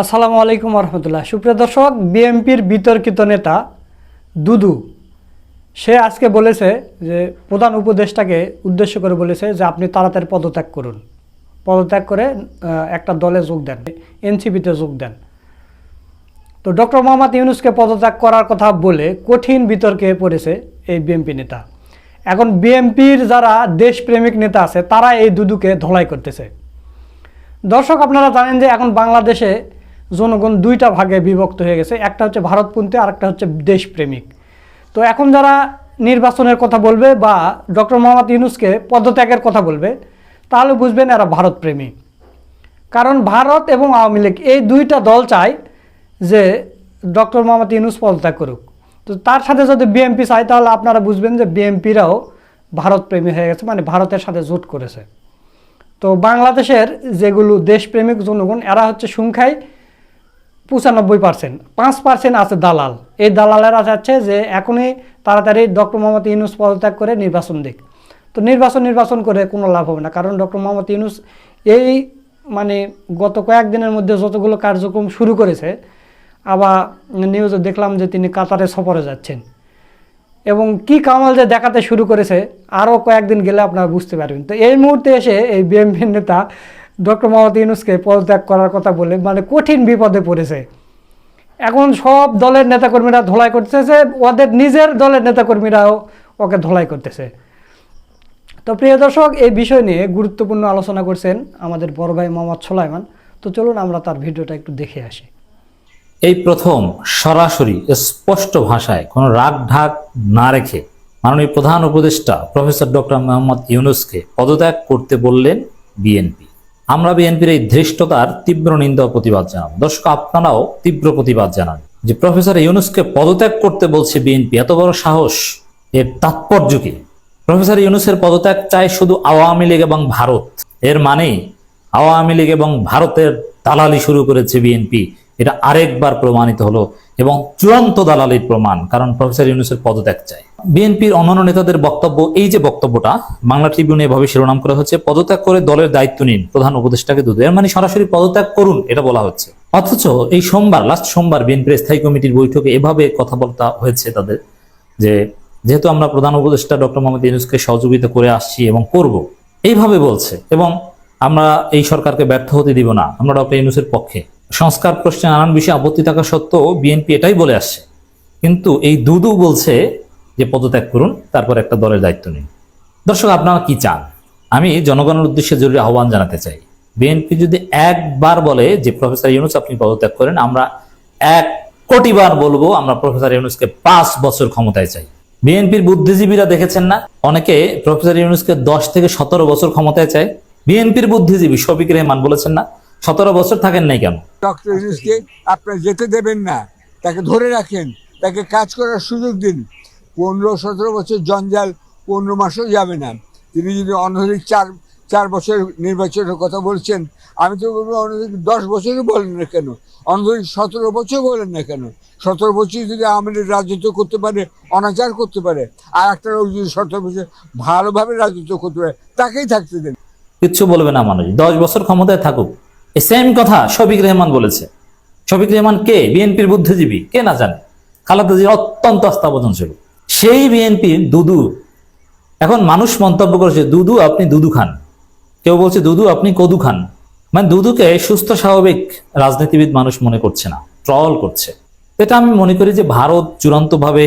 আসসালামু আলাইকুম রহমতুল্লাহ সুপ্রিয় দর্শক, বিএনপির বিতর্কিত নেতা দুদু, সে আজকে বলেছে যে, প্রধান উপদেষ্টাকে উদ্দেশ্য করে বলেছে যে, আপনি তাড়াতাড়ি পদত্যাগ করুন। পদত্যাগ করে একটা দলে যোগ দেন, এনসিপিতে যোগ দেন। তো ডক্টর মোহাম্মদ ইউনুসকে পদত্যাগ করার কথা বলে কঠিন বিতর্কে পড়েছে এই বিএনপি নেতা। এখন বিএনপির যারা দেশপ্রেমিক নেতা আছে, তারা এই দুদুকে ধলাই করতেছে। দর্শক, আপনারা জানেন যে, এখন বাংলাদেশে জনগণ দুইটা ভাগে বিভক্ত হয়ে গেছে, একটা হচ্ছে ভারতপন্থী আর একটা হচ্ছে দেশপ্রেমিক। তো এখন যারা নির্বাচনের কথা বলবে বা ডক্টর মোহাম্মদ ইউনুসকে পদত্যাগের কথা বলবে, তাহলে বুঝবেন এরা ভারতপ্রেমী। কারণ ভারত এবং আওয়ামী লীগ এই দুইটা দল চায় যে ডক্টর মোহাম্মদ ইউনুস পদত্যাগ করুক। তো তার সাথে যদি বিএমপি চায়, তাহলে আপনারা বুঝবেন যে বিএমপিরাও ভারতপ্রেমী হয়ে গেছে মানে ভারতের সাথে জোট করেছে। তো বাংলাদেশের যেগুলো দেশপ্রেমিক জনগণ, এরা হচ্ছে সংখ্যায় পঁচানব্বই পার্সেন্ট পাঁচ পার্সেন্ট আছে দালাল। এই দালালেরা চাচ্ছে যে এখনই তাড়াতাড়ি ডক্টর মোহাম্মদ ইউনুস পদত্যাগ করে নির্বাচন দিক। তো নির্বাচন নির্বাচন করে কোনো লাভ হবে না। কারণ ডক্টর মোহাম্মদ ইউনুস এই মানে গত কয়েকদিনের মধ্যে যতগুলো কার্যক্রম শুরু করেছে, আবার নিউজে দেখলাম যে তিনি কাতারে সফরে যাচ্ছেন। এবং কি কামাল যে দেখাতে শুরু করেছে, আরও কয়েকদিন গেলে আপনারা বুঝতে পারবেন। তো এই মুহূর্তে এসে এই বিএমপির নেতা ডক্টর মোহাম্মদ ইউনুসকে পদত্যাগ করার কথা বলে মানে কঠিন বিপদে পড়েছে। এখন সব দলের নেতাকর্মীরা ধোলাই করতেছে, ওদের নিজের দলের নেতাকর্মীরাও ওকে ধোলাই করতেছে। তো প্রিয় দর্শক, এই বিষয় নিয়ে গুরুত্বপূর্ণ আলোচনা করছেন আমাদের বড় ভাই মোহাম্মদ সোলাইমান। তো চলুন আমরা তার ভিডিওটা একটু দেখে আসি। এই প্রথম সরাসরি স্পষ্ট ভাষায় কোনো রাগ ঢাক না রেখে মাননীয় প্রধান উপদেষ্টা প্রফেসর ডক্টর মোহাম্মদ ইউনুসকে পদত্যাগ করতে বললেন বিএনপি। আমরা বিএনপির এই ধৃষ্টতার তীব্র নিন্দা প্রতিবাদ জানাব। দর্শক, আপনারাও তীব্র প্রতিবাদ জানান। যে প্রফেসর ইউনুসকে পদত্যাগ করতে বলছে বিএনপি, এত বড় সাহস? এর তাৎপর্য কি? প্রফেসর ইউনুসের পদত্যাগ চায় শুধু আওয়ামী লীগ এবং ভারত। এর মানে আওয়ামী লীগ এবং ভারতের দালালি শুরু করেছে বিএনপি। এটা আরেকবার প্রমাণিত হলো এবং চূড়ান্ত দালালির প্রমাণ, কারণ প্রফেসর ইউনুসের পদত্যাগ চায় বিএনপির অন্যান্য নেতাদের বক্তব্য, এই যে বক্তব্যটা, বাংলা ট্রিবিউনে এভাবে শিরোনাম করা হচ্ছে, পদত্যাগ করে দলের দায়িত্ব নিন প্রধান উপদেষ্টাকে দুধ এর মানে সরাসরি পদত্যাগ করুন, এটা বলা হচ্ছে। অথচ এই সোমবার লাস্ট সোমবার বিএনপির স্থায়ী কমিটির বৈঠকে এভাবে কথা বলতে হয়েছে তাদের, যে যেহেতু আমরা প্রধান উপদেষ্টা ডক্টর মোহাম্মদ ইউনুসকে সহযোগিতা করে আসছি এবং করব, এইভাবে বলছে এবং আমরা এই সরকারকে ব্যর্থ হতে দিব না, আমরা ডক্টর ইউনুসের পক্ষে। সংস্কার প্রশ্নে নানান বিষয়ে আপত্তি থাকা সত্ত্বেও বিএনপি এটাই বলে আসছে। কিন্তু এই দুদু বলছে যে পদত্যাগ করুন, তারপর একটা দলের দায়িত্ব নিন। দর্শক, আপনারা কি চান? আমি জনগণের উদ্দেশ্যে জরুরি আহ্বান জানাতে চাই। বিএনপি যদি একবার বলে যে প্রফেসর ইউনুস আপনি পদত্যাগ করেন, আমরা এক কোটিবার বলব আমরা প্রফেসর ইউনুসকে পাঁচ বছর ক্ষমতায় চাই। বিএনপির বুদ্ধিজীবীরা দেখেছেন না? অনেকে প্রফেসর ইউনুসকে দশ থেকে সতেরো বছর ক্ষমতায় চায়। বিএনপির বুদ্ধিজীবী শফিক রেহমান বলেছেন না? সতেরো বছর থাকেন নাই কেন? ডক্টর ইউনুসকে আপনার যেতে দেবেন না। তাকে ধরে রাখেন। তাকে কাজ করার সুযোগ দিন। পনেরো, সতেরো বছর জঞ্জাল, পনেরো মাসও যাবে না। তিনি যদি অনধিক চার চার বছর নির্বাচনের কথা বলছেন, আমি তো বলব অনধিক দশ বছরই বলেন না কেন? অনধিক সতেরো বছর বলেন না কেন? সতেরো বছর যদি আমাদের রাজত্ব করতে পারে, অনাচার করতে পারে, আর একটা লোক যদি সতেরো বছর ভালোভাবে রাজত্ব করতে পারে, তাকেই থাকতে দেন। কিচ্ছু বলবে না মানুষ। দশ বছর ক্ষমতায় থাকুক। এই সেম কথা শফিক রেহমান বলেছে। শফিক রেহমান কে? বিএনপির বুদ্ধিজীবী। কে না জানে? খালেদা অত্যন্ত আস্থাবোধন ছিল সেই বিএনপির দুদু। এখন মানুষ মন্তব্য করেছে, দুদু আপনি দুদু খান। কেউ বলছে, দুদু আপনি কদু খান। মানে দুদুকে সুস্থ, স্বাভাবিক রাজনীতিবিদ মানুষ মনে করছে না, ট্রল করছে। এটা আমি মনে করি যে ভারত চূড়ান্তভাবে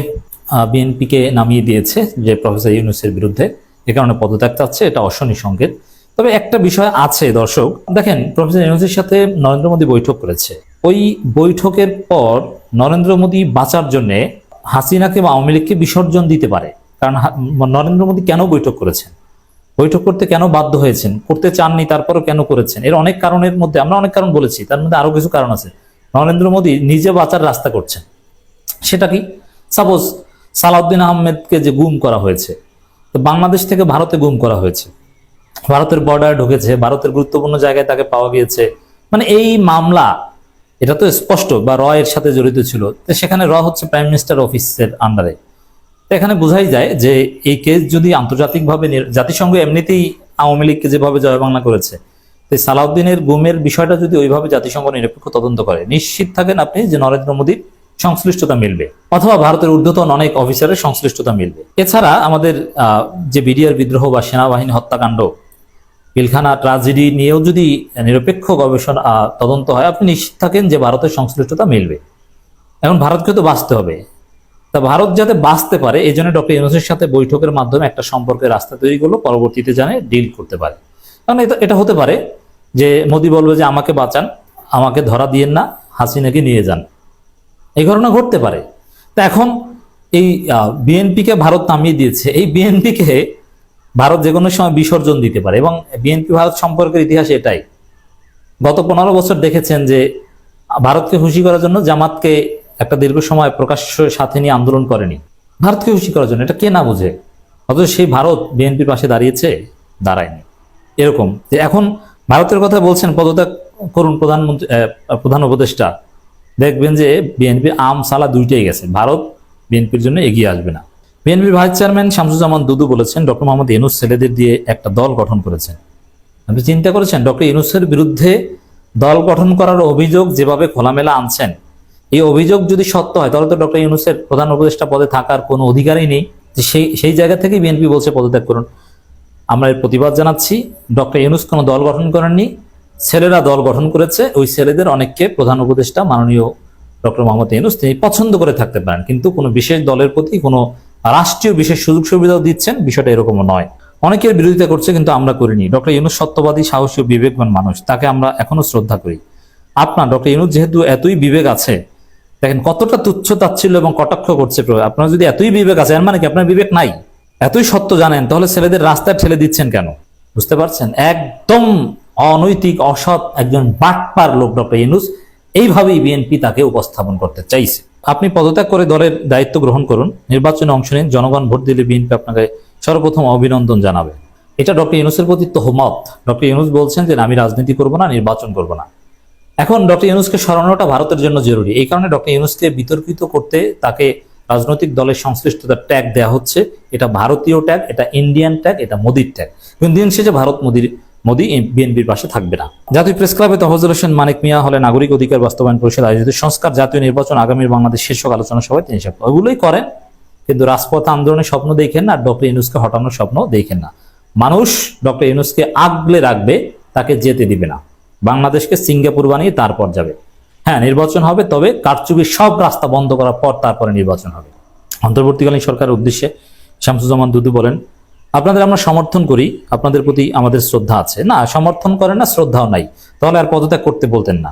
বিএনপিকে নামিয়ে দিয়েছে যে প্রফেসর ইউনুসের বিরুদ্ধে। এ কারণে পদত্যাগ চাচ্ছে, এটা অশনি সংকেত। তবে একটা বিষয় আছে, দর্শক, দেখেন প্রফেসর ইউনুসের সাথে নরেন্দ্র মোদী বৈঠক করেছে। ওই বৈঠকের পর নরেন্দ্র মোদী বাঁচার জন্য হাসিনাকে বা আওয়ামী লীগকে বিসর্জন দিতে পারে। কারণ নরেন্দ্র মোদী কেন বৈঠক করেছেন? বৈঠক করতে কেন বাধ্য হয়েছেন? করতে চাননি, তারপরও কেন করেছেন? এর অনেক কারণের মধ্যে, আমরা অনেক কারণ বলেছি, তার মধ্যে আরও কিছু কারণ আছে। নরেন্দ্র মোদী নিজে বাঁচার রাস্তা করছেন। সেটা কি? সাপোজ সালাউদ্দিন আহমেদকে যে গুম করা হয়েছে বাংলাদেশ থেকে ভারতে গুম করা হয়েছে। ভারতের বর্ডারে ঢুকেছে, ভারতের গুরুত্বপূর্ণ জায়গায় তাকে পাওয়া গিয়েছে। মানে এই মামলা এটা তো স্পষ্ট বা র এর সাথে জড়িত ছিল। সেখানে র হচ্ছে প্রাইম মিনিস্টার অফিসের আন্ডারে এখানে বোঝাই যায় যে এই কেস যদি আন্তর্জাতিকভাবে জাতিসংঘ এমনিতেই আওয়ামী লীগকে যেভাবে জয় বাংলা করেছে, তো সালাউদ্দিনের গুমের বিষয়টা যদি ওইভাবে জাতিসংঘ নিরপেক্ষ তদন্ত করে, নিশ্চিত থাকেন আপনি যে নরেন্দ্র মোদীর সংশ্লিষ্টতা মিলবে, অথবা ভারতের ঊর্ধ্বতন অনেক অফিসারের সংশ্লিষ্টতা মিলবে। এছাড়া আমাদের যে বিডিআর বিদ্রোহ বা সেনাবাহিনী হত্যাকাণ্ড পিলখানা ট্রাজেডি নিয়েও যদি নিরপেক্ষ গবেষণা তদন্ত হয়, আপনি নিশ্চিত থাকেন যে ভারতের সংশ্লিষ্টতা মিলবে। এখন ভারতকে তো বাঁচতে হবে। তা ভারত যাতে বাঁচতে পারে, এই জন্য ডক্টর ইউনুসের সাথে বৈঠকের মাধ্যমে একটা সম্পর্কের রাস্তা তৈরি করল, পরবর্তীতে জানে ডিল করতে পারে। কারণ এটা হতে পারে যে মোদি বলবে যে, আমাকে বাঁচান, আমাকে ধরা দিয়েন না, হাসিনাকে নিয়ে যান। এই ঘটনা ঘটতে পারে। তা এখন এই বিএনপিকে ভারত নামিয়ে দিয়েছে। এই বিএনপিকে ভারত যে কোনো সময় বিসর্জন দিতে পারে এবং বিএনপি ভারত সম্পর্কের ইতিহাস এটাই। গত পনেরো বছর দেখেছেন যে ভারতকে খুশি করার জন্য জামাতকে একটা দীর্ঘ সময় প্রকাশ্য সাথে নিয়ে আন্দোলন করেনি। ভারতকে খুশি করার জন্য, এটা কে না বুঝে? অথচ সেই ভারত বিএনপির পাশে দাঁড়িয়েছে, দাঁড়ায়নি। এরকম যে এখন ভারতের কথা বলছেন পদত্যাগ করুন প্রধানমন্ত্রী প্রধান উপদেষ্টা। দেখবেন যে বিএনপি আম সালা দুইটাই গেছে। ভারত বিএনপির জন্য এগিয়ে আসবে না। বিএনপির ভাইস চেয়ারম্যান শামসুজ্জামান দুদু বলেছেন, ডক্টর মোহাম্মদ ইনুস ছেলেদের দিয়ে একটা দল গঠন করেছেন। আপনি চিন্তা করেছেন, ডক্টর ইনুসের বিরুদ্ধে দল গঠন করার অভিযোগ যেভাবে খোলামেলা আনছেন, এই অভিযোগ যদি সত্য হয়, তাহলে তো ডক্টর ইউনুসের প্রধান উপদেষ্টা পদে থাকার কোনো অধিকারই নেই সেই সেই জায়গা থেকেই বিএনপি বলছে পদত্যাগ করুন। আমরা এর প্রতিবাদ জানাচ্ছি, ডক্টর ইউনুস কোনো দল গঠন করেননি, ছেলেরা দল গঠন করেছে, ওই ছেলেদের অনেককে প্রধান উপদেষ্টা মাননীয় ডক্টর মোহাম্মদ ইউনুস তিনি পছন্দ করে থাকতে পারেন, কিন্তু কোনো বিশেষ দলের প্রতি কোনো রাষ্ট্রীয় বিশেষ সুযোগ সুবিধাও দিচ্ছেন, বিষয়টা এরকমও নয়। অনেকের বিরোধিতা করছে, কিন্তু আমরা করিনি। ডক্টর ইউনুস সত্যবাদী, সাহসী ও বিবেকবান মানুষ, তাকে আমরা এখনও শ্রদ্ধা করি। আপনার ডক্টর ইউনুস যেহেতু এতই বিবেক আছে, দেখেন কতটা তুচ্ছ তাচ্ছিল্য এবং কটাক্ষ করছে আপনার যদি এতই বিবেক আছে, এর মানে কি আপনার বিবেক নাই? এতই সত্য জানেন, তাহলে ছেলেদের রাস্তায় ঠেলে দিচ্ছেন কেন? বুঝতে পারছেন? একদম অনৈতিক, অসৎ একজন বাটপার লোক ডক্টর ইউনুস, এইভাবেই বিএনপি তাকে উপস্থাপন করতে চাইছে। আপনি পদত্যাগ করে দলের দায়িত্ব গ্রহণ করুন, নির্বাচনে অংশ নিন, জনগণ ভোট দিলে বিএনপি আপনাকে সর্বপ্রথম অভিনন্দন জানাবে। এটা ডক্টর ইউনুসের প্রতি তো তহমত। ডক্টর ইউনুস বলছেন যে, আমি রাজনীতি করব না, নির্বাচন করব না। এখন ডক্টর ইউনুসকে সরানোটা ভারতের জন্য জরুরি। এই কারণে ডক্টর ইউনুসকে বিতর্কিত করতে তাকে রাজনৈতিক দলের সংশ্লিষ্টতার ট্যাগ দেওয়া হচ্ছে। এটা ভারতীয় ট্যাগ এটা ইন্ডিয়ান ট্যাগ এটা মোদির ট্যাগ কিন্তু দিন শেষে ভারত মোদির মোদি বিএনপির পাশে থাকবে না। জাতীয় প্রেস ক্লাবে তহজুল হোসেন মানিক মিয়া হলে নাগরিক অধিকার বাস্তবায়ন পরিষদ আয়োজিত সংস্কার জাতীয় নির্বাচন আগামীর বাংলাদেশ শীর্ষক আলোচনা সভায় তিনি সব ওগুলোই করেন, কিন্তু রাজপথ আন্দোলনের স্বপ্ন দেখেন না ডক্টর ইউনুসকে হটানোর স্বপ্ন দেখেন না। মানুষ ডক্টর ইউনুসকে আগলে রাখবে, তাকে যেতে দিবে না। বাংলাদেশকে সিঙ্গাপুর বানিয়ে তারপর যাবে। হ্যাঁ নির্বাচন হবে, তবে কারচুপির সব রাস্তা বন্ধ করার পর তারপরে নির্বাচন হবে। অন্তর্বর্তীকালীন সরকারের উদ্দেশ্যে শামসুজ্জামান দুদু বলেন আপনাদের আমরা সমর্থন করি, আপনাদের প্রতি আমাদের শ্রদ্ধা আছে। না, সমর্থন করেন না, শ্রদ্ধাও নাই। তাহলে আর পদত্যাগ করতে বলতেন না।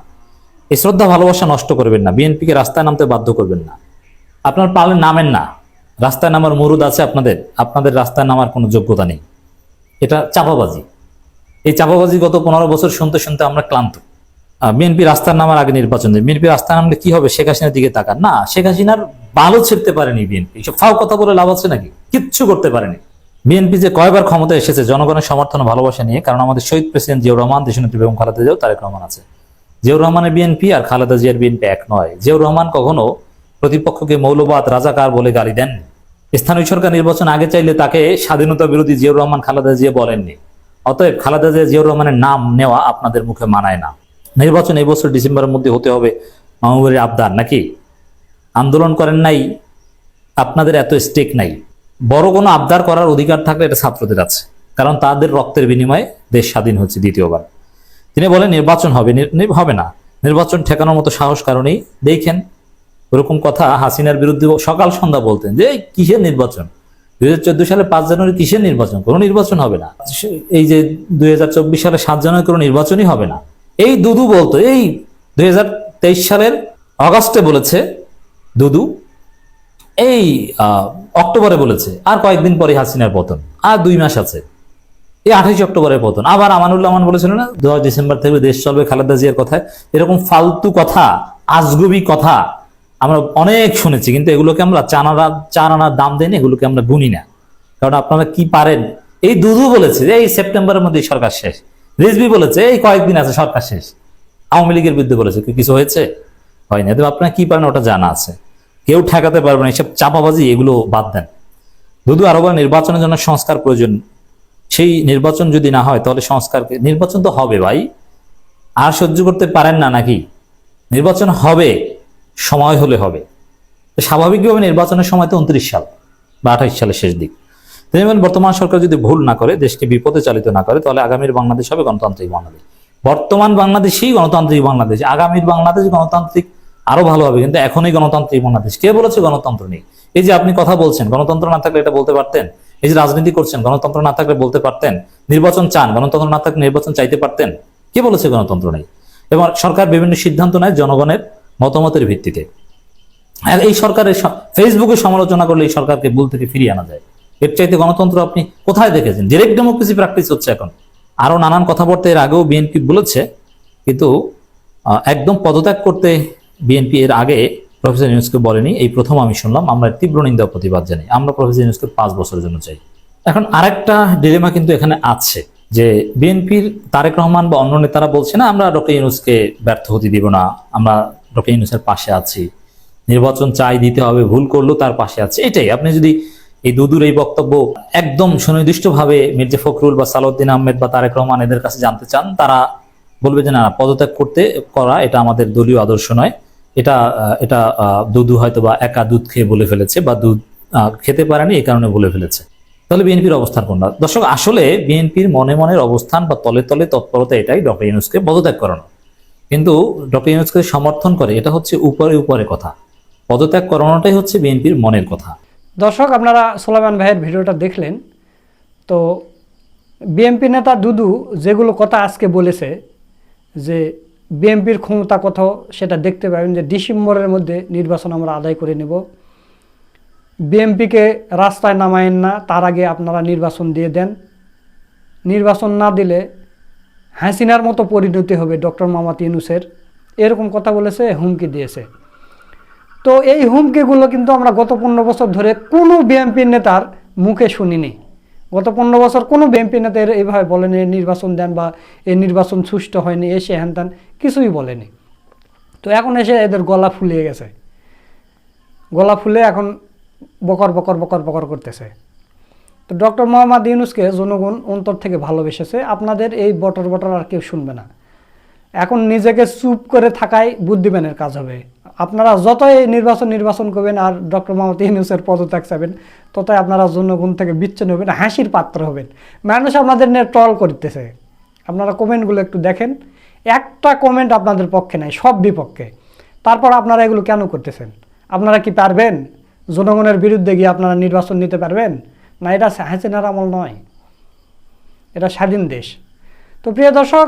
এই শ্রদ্ধা, ভালোবাসা নষ্ট করবেন না। বিএনপিকে রাস্তায় নামতে বাধ্য করবেন না। আপনার পালে নামেন না। রাস্তায় নামার মরুদ আছে আপনাদের। আপনাদের রাস্তায় নামার কোনো যোগ্যতা নেই। এটা চাপাবাজি এই চাপাবাজি গত পনেরো বছর শুনতে শুনতে আমরা ক্লান্ত। বিএনপি রাস্তার নামার আগে নির্বাচন বিএনপি রাস্তায় নামলে কি হবে? শেখ হাসিনার দিকে তাকান। না, শেখ হাসিনার বালও ছিঁড়তে পারেনি বিএনপি। সব ফাও কথা বলে লাভ আছে নাকি? কিচ্ছু করতে পারেনি। বিএনপি যে কয়বার ক্ষমতা এসেছে, জনগণের সমর্থন ভালোবাসা নিয়ে, কারণ আমাদের শহীদ প্রেসিডেন্ট জিয়াউর রহমান দেশনেত্রী বেগম খালেদা জিয়াও তারেক রহমান আছে। জিয়াউর রহমানের বিএনপি আর খালেদা জিয়ার বিএনপি এক নয়। জিয়াউর রহমান কখনো প্রতিপক্ষকে মৌলবাদ, রাজাকার বলে গালি দেন স্থানীয় সরকার নির্বাচন আগে চাইলে তাকে স্বাধীনতা বিরোধী জিয়াউর রহমান, খালেদা জিয়া বলেননি। অতএব খালেদা জিয়া, জিয়াউর রহমানের নাম নেওয়া আপনাদের মুখে মানায় না। নির্বাচন এই বছর ডিসেম্বরের মধ্যে হতে হবে মাহবুবের আবদার, নাকি? আন্দোলন করেন নাই, আপনাদের এত স্টেক নাই। বড় কোনো আবদার করার অধিকার থাকলে এটা ছাত্রদের আছে। কারণ তাদের রক্তের বিনিময়ে দেশ স্বাধীন হচ্ছে দ্বিতীয়বার। তিনি বলেন, নির্বাচন হবে। হবে না। নির্বাচন ঠেকানোর মতো সাহস কারণেই দেখেন ওরকম কথা হাসিনার বিরুদ্ধে সকাল সন্ধ্যা বলতেন যে কিসের নির্বাচন? দুই হাজার চোদ্দ সালে পাঁচ জানুয়ারি কিসের নির্বাচন? কোনো নির্বাচন হবে না। এই যে দুই হাজার চব্বিশ সালে সাত জানুয়ারি কোনো নির্বাচনই হবে না। এই দুদু বলতো। এই দুই হাজার তেইশ সালের অগাস্টে বলেছে, দুদু এই অক্টোবরে বলেছে, আর কয়েকদিন পরে হাসিনার পতন, আর দুই মাস আছে। এই আঠাইশ অক্টোবরের পতন। আবার আমানুল্লাহ আমান বলেছিল না, দশ ডিসেম্বর থেকে দেশ চলবে খালেদা জিয়ার কথায়। এরকম ফালতু কথা, আজগুবি কথা আমরা অনেক শুনেছি, কিন্তু এগুলোকে আমরা চানারা চার আনার দাম দেন এগুলোকে আমরা গুনি না। কারণ আপনারা কি পারেন? এই দুধু বলেছে যে এই সেপ্টেম্বরের মধ্যে সরকার শেষ। রিজবি বলেছে, এই কয়েকদিন আছে, সরকার শেষ। আওয়ামী লীগের বিরুদ্ধে বলেছে কিছু হয়েছে? হয়নি আপনারা কি পারেন, ওটা জানা আছে। কেউ ঠেকাতে পারবে না এসব চাপাবাজি এগুলো বাদ দেন। দুদু আরও বলেন, নির্বাচনের জন্য সংস্কার প্রয়োজন সেই নির্বাচন যদি না হয় তাহলে সংস্কারকে নির্বাচন তো হবে ভাই। আর সহ্য করতে পারেন না নাকি? নির্বাচন হবে সময় হলে হবে। স্বাভাবিকভাবে নির্বাচনের সময় তো উনত্রিশ সাল বা আঠাইশ সালের শেষ দিক। যেমন বর্তমান সরকার যদি ভুল না করে দেশকে বিপদে চালিত না করে তাহলে আগামীর বাংলাদেশ হবে গণতান্ত্রিক বাংলাদেশ। বর্তমান বাংলাদেশেই গণতান্ত্রিক বাংলাদেশ। আগামীর বাংলাদেশ গণতান্ত্রিক আরও ভালো হবে, কিন্তু এখনই গণতান্ত্রিক বাংলাদেশ। কে বলেছে গণতন্ত্র নেই? এই যে আপনি কথা বলছেন, গণতন্ত্র না থাকলে এটা বলতে পারতেন? এই যে রাজনীতি করছেন, গণতন্ত্র না থাকলে বলতে পারতেন? নির্বাচন চান, গণতন্ত্র না থাকলে নির্বাচন চাইতে পারতেন? কে বলেছে গণতন্ত্র নেই? এবং সরকার বিভিন্ন সিদ্ধান্ত নেয় জনগণের মতামতের ভিত্তিতে। আর এই সরকারের ফেসবুকে সমালোচনা করলে এই সরকারকে ভুল থেকে ফিরিয়ে আনা যায়। এর চাইতে গণতন্ত্র আপনি কোথায় দেখেছেন? ডিরেক্ট ডেমোক্রেসি প্র্যাকটিস হচ্ছে এখন। আরও নানান কথাবার্তা এর আগেও বিএনপি বলেছে, কিন্তু একদম পদত্যাগ করতে বিএনপি এর আগে প্রফেসর ইউনুসকে বলেনি, এই প্রথম আমি শুনলাম, আমরা তীব্র নিন্দা প্রতিবাদ জানাই। আমরা প্রফেসর ইউনুসকে পাঁচ বছরের জন্য চাই। এখন আরেকটা ডিলেমা কিন্তু এখানে আছে, যে বিএনপির তারেক রহমান বা অন্য নেতারা বলছে, না, আমরা ডক্টর ইউনুসকে ব্যর্থ হতে দিব না, আমরা ডক্টর ইউনুসের পাশে আছি। নির্বাচন চাই, দিতে হবে, ভুল করলেও তার পাশে আছে। এটাই, আপনি যদি এই দুদুর এই বক্তব্য একদম সুনির্দিষ্টভাবে মির্জা ফখরুল বা সালাউদ্দিন আহমেদ বা তারেক রহমান এদের কাছে জানতে চান, তারা বলবে যে, না পদত্যাগ করতে করা এটা আমাদের দলীয় আদর্শ নয়। এটা এটা দুদু হয়তো বা একা দুধ খেয়ে বলে ফেলেছে বা দুধ খেতে পারেনি, এই কারণে বলে ফেলেছে। তাহলে বিএনপির অবস্থান কোনটা? দর্শক, আসলে বিএনপির মনে মনের অবস্থান বা তলে তলে তৎপরতা এটাই ডক্টর ইউনুসকে পদত্যাগ করানো। কিন্তু ডক্টর ইউনুসকে সমর্থন করে, এটা হচ্ছে উপরে উপরে কথা। পদত্যাগ করানোটাই হচ্ছে বিএনপির মনের কথা। দর্শক, আপনারা সোলাইমান ভাইয়ের ভিডিওটা দেখলেন। তো বিএনপি নেতা দুদু যেগুলো কথা আজকে বলেছে যে বিএনপির ক্ষমতা কোথাও, সেটা দেখতে পাবেন যে ডিসেম্বরের মধ্যে নির্বাচন আমরা আদায় করে নেব। বিএনপিকে রাস্তায় নামায়েন না, তার আগে আপনারা নির্বাচন দিয়ে দেন। নির্বাচন না দিলে হাসিনার মতো পরিণতি হবে ডক্টর মোহাম্মদ ইউনুসের। এরকম কথা বলেছে, হুমকি দিয়েছে। তো এই হুমকিগুলো কিন্তু আমরা গত পনেরো বছর ধরে কোনো বিএনপি নেতার মুখে শুনিনি। গত পনেরো বছর কোনো বিএনপি নেতা এইভাবে বলেনি "এই নির্বাচন দেন বা এই নির্বাচন সুষ্ঠু হয়নি, এসে হ্যান ত্যান কিছুই বলেনি। তো এখন এসে এদের গলা ফুলিয়ে গেছে। গলা ফুলে এখন বকর বকর বকর বকর করতেছে। তো ডক্টর মোহাম্মদ ইউনুসকে জনগণ অন্তর থেকে ভালোবেসেছে। আপনাদের এই বটর বটর আর কেউ শুনবে না। এখন নিজেকে চুপ করে থাকাই বুদ্ধিমানের কাজ হবে। আপনারা যতই নির্বাচন নির্বাচন করবেন আর ডক্টর মোহাম্মদ ইউনুসের পদত্যাগ চাবেন ততই আপনারা জনগণ থেকে বিচ্ছিন্ন হবেন, হাসির পাত্র হবেন। মানুষ আপনাদের নিয়ে ট্রল করতেছে। আপনারা কমেন্টগুলো একটু দেখেন। একটা কমেন্ট আপনাদের পক্ষে নাই, সব বিপক্ষে। তারপর আপনারা এগুলো কেন করতেছেন? আপনারা কি পারবেন? জনগণের বিরুদ্ধে গিয়ে আপনারা নির্বাচন নিতে পারবেন? না, এটা হাসিনার আমল নয়। এটা স্বাধীন দেশ। তো প্রিয় দর্শক,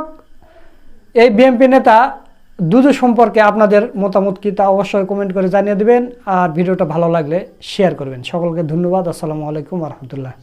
এই বিএনপি নেতা দুদু সম্পর্কে আপনাদের মতামত কি তা অবশ্যই কমেন্ট করে জানিয়ে দেবেন। আর ভিডিওটা ভালো লাগলে শেয়ার করবেন। সকলকে ধন্যবাদ। আসসালামু আলাইকুম রহমতুল্লাহ।